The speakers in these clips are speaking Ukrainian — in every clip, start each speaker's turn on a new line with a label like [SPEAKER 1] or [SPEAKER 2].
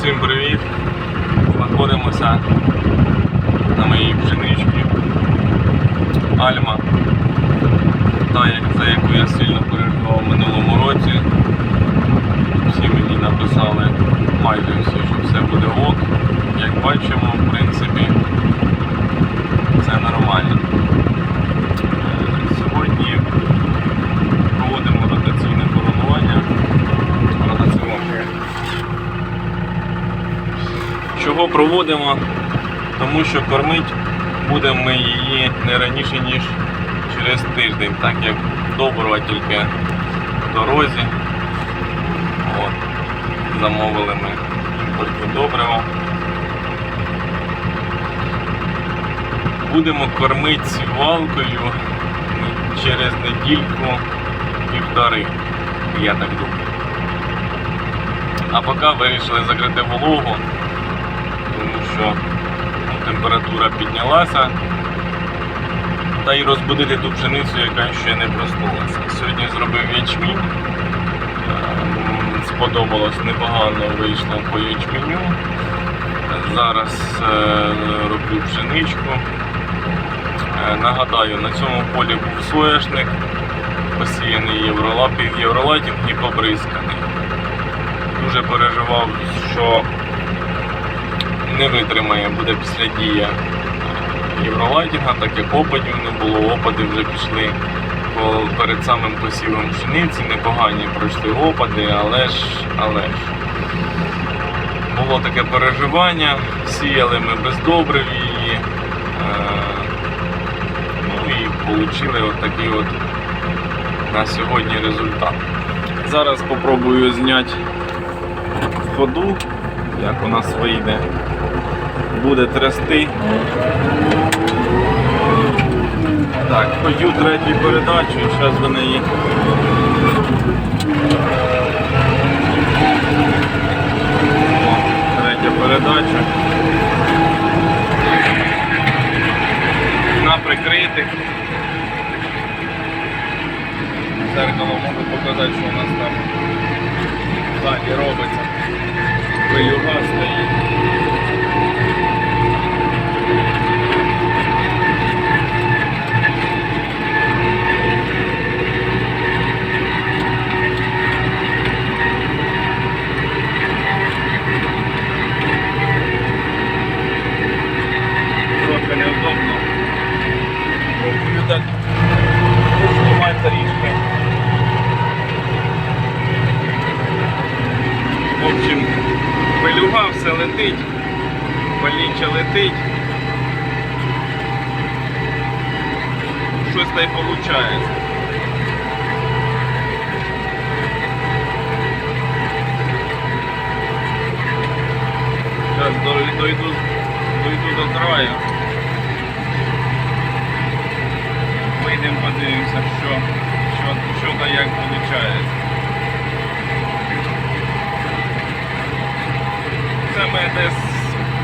[SPEAKER 1] Всім привіт! Знаходимося на моїй пшеничці Альма, та за яку я сильно переживав в минулому році. Проводимо? Тому що кормить будемо ми її не раніше, ніж через тиждень, так як добрива тільки в дорозі. От. Замовили ми імпортні добрива. Будемо кормити сівалкою через недільку півтори, я так думаю. А поки вирішили закрити вологу, температура піднялася. Та й розбудити ту пшеницю, яка ще не проснулася. Сьогодні зробив ячмінь. Ем, Сподобалось непогано вийшло по ячменю. Зараз е, роблю пшеничку. Е, Нагадаю, на цьому полі був соняшник, посіяний євролапів, євролатінг і побризканий. Дуже переживав, що не витримає, буде після дія євролайтінга, так як опадів не було, опади вже пішли перед самим посівом пшениці, непогані пройшли опади, але ж, але ж. Було таке переживання, сіяли ми без добрив її. е, Ну і отримали от такий от на сьогодні результат. Зараз спробую зняти ходу, як у нас вийде. Буде трясти. Так, ходю третю передачу, зараз до неї. Третя передача. На прикритих. Зеркало можу показати, що у нас там ззаді робиться. Летить, паліча летить. Щось та й виходить. Зараз дойду, дойду до краю. Вийдемо, подивимося, що, що, що та як виходить. Це ми десь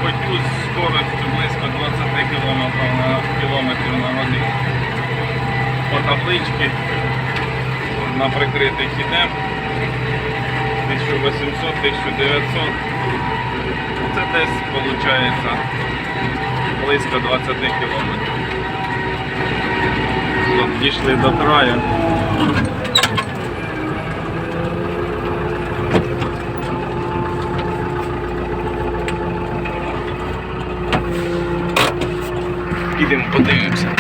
[SPEAKER 1] ходю з скоростю близько 20 км на, годину. По табличці на прикритих ідемо 1800-1900. Це десь виходить близько 20 кілометрів. Дійшли до краю. Підемо подивимося.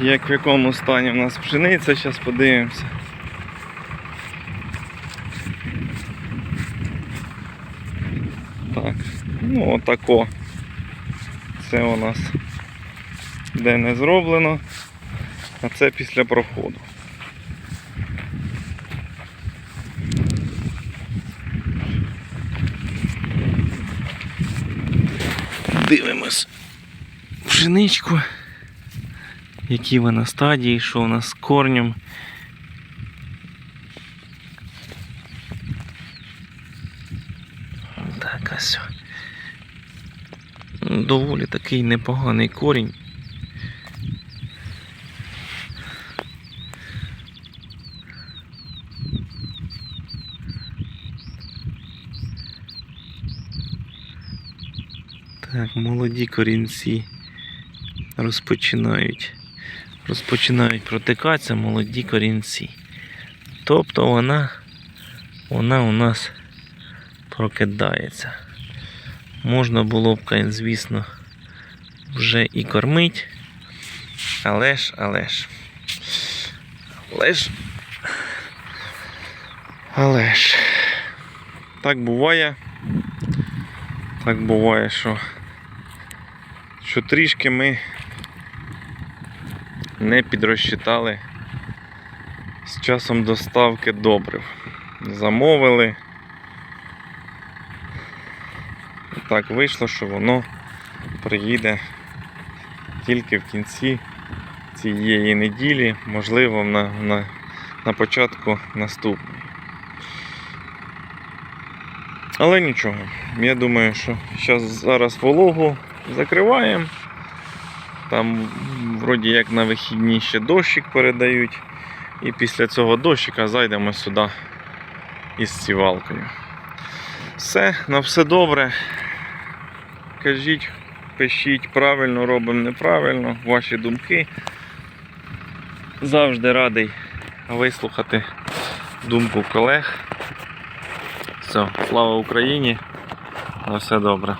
[SPEAKER 1] Як в якому стані в нас пшениця, зараз подивимося. Так, ну отако. Це у нас де не зроблено, а це після проходу. Дивимось пшеничку, які вона стадії, що у нас з корнем. Так, ось. Доволі такий непоганий корінь. Так, молоді корінці розпочинають. Розпочинають протикатися молоді корінці. Тобто вона, вона у нас прокидається. Можна було б, звісно, вже і кормить. Але ж, але ж. Але ж. Але ж. Так буває. Так буває, що, що трішки ми не підрозчитали з часом доставки добрив. Замовили. Так вийшло, що воно приїде тільки в кінці цієї неділі, можливо, на, на, на початку наступної. Але нічого. Я думаю, що зараз вологу закриваємо. Там вроді як на вихідні ще дощик передають. І після цього дощика зайдемо сюди із сівалкою. Все, на все добре. Кажіть, пишіть, правильно робимо, неправильно, ваші думки. Завжди радий вислухати думку колег. Все, слава Україні. На все добре.